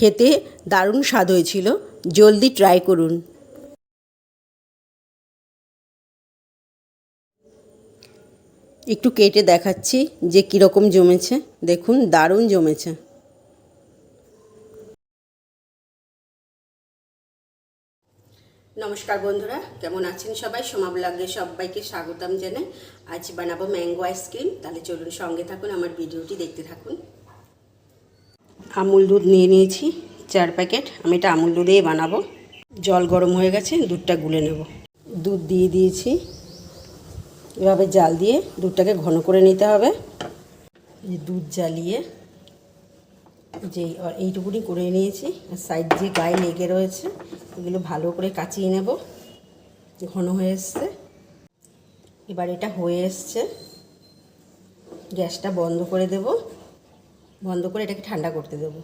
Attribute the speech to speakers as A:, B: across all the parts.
A: খেতে দারুণ স্বাদ হয়েছিল। জলদি ট্রাই করুন। একটু কেটে দেখাচ্ছি যে কীরকম জমেছে। দেখুন, দারুণ জমেছে। নমস্কার বন্ধুরা, কেমন আছেন সবাই? সোমা ব্লগে সবাইকে স্বাগতম জানাই। আজ বানাবো ম্যাঙ্গো আইসক্রিম। তাহলে চলুন সঙ্গে থাকুন, আমার ভিডিওটি দেখতে থাকুন। আমুল দুধ নিয়ে নিয়েছি, চার প্যাকেট। আমি এটা আমুল দুধেই বানাবো। জল গরম হয়ে গেছে, দুধটা গুলে নেব। দুধ দিয়ে দিয়েছি। এভাবে জাল দিয়ে দুধটাকে ঘন করে নিতে হবে। দুধ জ্বালিয়ে যে এইটুকুনি করে নিয়েছি। সাইড যে গায়ে লেগে রয়েছে, এগুলো ভালো করে কাচিয়ে নেব। ঘন হয়ে এসছে। এবার এটা হয়ে এসছে। গ্যাসটা বন্ধ করে দেব। বন্ধ করে এটাকে ঠান্ডা করতে দেব।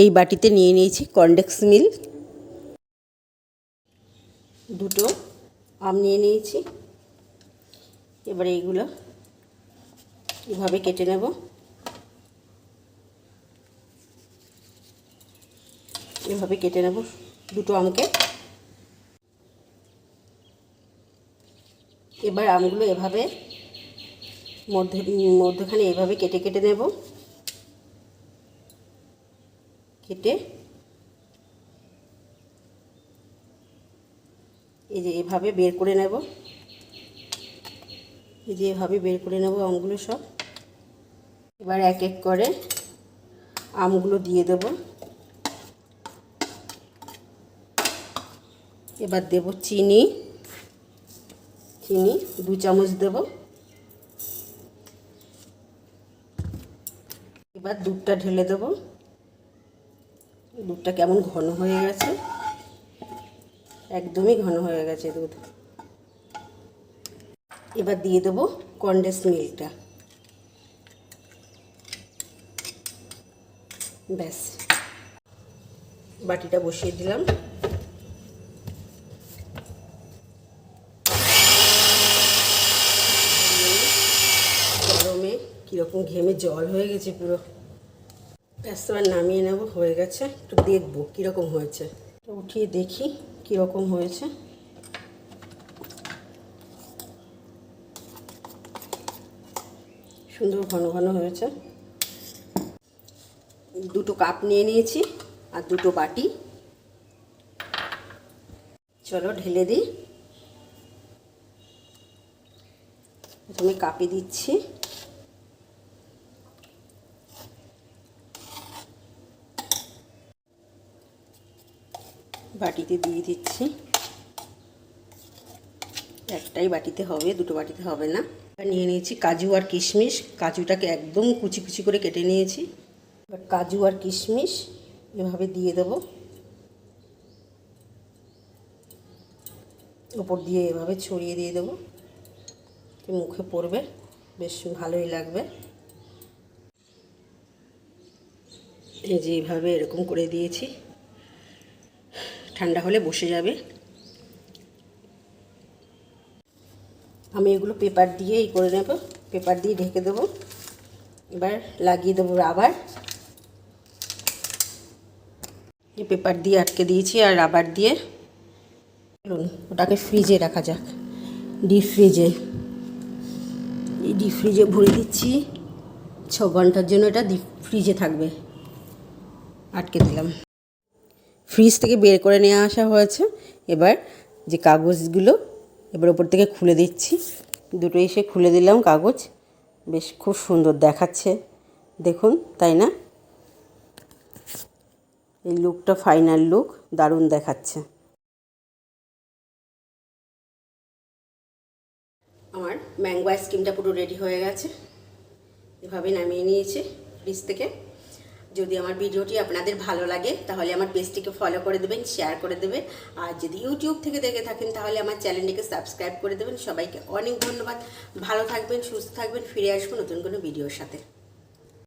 A: এই বাটিতে নিয়ে নিয়েছি কন্ডেক্স মিল্ক দুটো আম নিয়ে নিয়েছি। এবারে এইগুলো এভাবে কেটে নেব। এভাবে কেটে নেব দুটো আমকে। এবার আমগুলো এভাবে মধ্যে, মধ্যখানে এভাবে কেটে কেটে নেব। কেটে এই যে এভাবে বের করে নেব। এই যে এভাবে বের করে নেব আমগুলো সব। এবার এক এক করে আমগুলো দিয়ে দেব। এবার দেব চিনি। চিনি দু চামচ দেব। এবার দুধটা ঢেলে দেব। দুধটা কেমন ঘন হয়ে গেছে। একদমই ঘন হয়ে গেছে দুধ। এবার দিয়ে দেবো কন্ডেন্স মিল্কটা ব্যাস। বাটিটা বসিয়ে দিলাম গরমে কীরকম ঘেমে জল হয়ে গেছে পুরো। ব্যাস, এবার নামিয়ে নেব, হয়ে গেছে। একটু দেখব কীরকম হয়েছে। তো উঠিয়ে দেখি কীরকম হয়েছে। সুন্দর ঘন ঘন হয়েছে। দুটো কাপ নিয়ে নিয়েছি আর দুটো বাটি। চলো ঢেলে দিই। প্রথমে কাপে দিচ্ছি। বাটিতে দিয়ে দিচ্ছি। একটাই বাটিতে হবে, দুটো বাটিতে হবে না। নিয়ে নিয়েছি কাজু আর কিশমিশ। কাজুটাকে একদম কুচি কুচি করে কেটে নিয়েছি। এবার কাজু আর কিশমিশ এভাবে দিয়ে দেবো। ওপর দিয়ে এভাবে ছড়িয়ে দিয়ে দেবো। মুখে পড়বে, বেশ ভালোই লাগবে। এই যে এভাবে এরকম করে দিয়েছি। ঠান্ডা হলে বসে যাবে। আমি এগুলো পেপার দিয়ে এই করে নেব, পেপার দিয়ে ঢেকে দেবো। এবার লাগিয়ে দেবো রাবার। এই পেপার দিয়ে আটকে দিয়েছি আর রাবার দিয়ে। চলুন, ওটাকে ফ্রিজে রাখা যাক। ডিপ ফ্রিজে এই ডিপ ফ্রিজে ভরে দিচ্ছি। ছ ঘণ্টার জন্য এটা ডিপ ফ্রিজে থাকবে। আটকে দিলাম। ফ্রিজ থেকে বের করে নিয়ে আসা হয়েছে। এবার যে কাগজগুলো, এবার ওপর থেকে খুলে দিচ্ছি। দুটো এসে খুলে দিলাম কাগজ। বেশ খুব সুন্দর দেখাচ্ছে। দেখুন, তাই না? এই লুকটা ফাইনাল লুক দারুণ দেখাচ্ছে। আমার ম্যাঙ্গো আইসক্রিমটা পুরো রেডি হয়ে গেছে। এভাবে নামিয়ে নিয়েছে ফ্রিজ থেকে। যদি আমার ভিডিওটি আপনাদের ভালো লাগে, তাহলে আমার পেজটিকে ফলো করে দেবেন শেয়ার করে দেবেন। আর যদি ইউটিউব থেকে দেখে থাকেন, তাহলে আমার চ্যানেলটিকে সাবস্ক্রাইব করে দেবেন। সবাইকে অনেক ধন্যবাদ। ভালো থাকবেন, সুস্থ থাকবেন, ফিরে আসব নতুন কোনো ভিডিওর সাথে।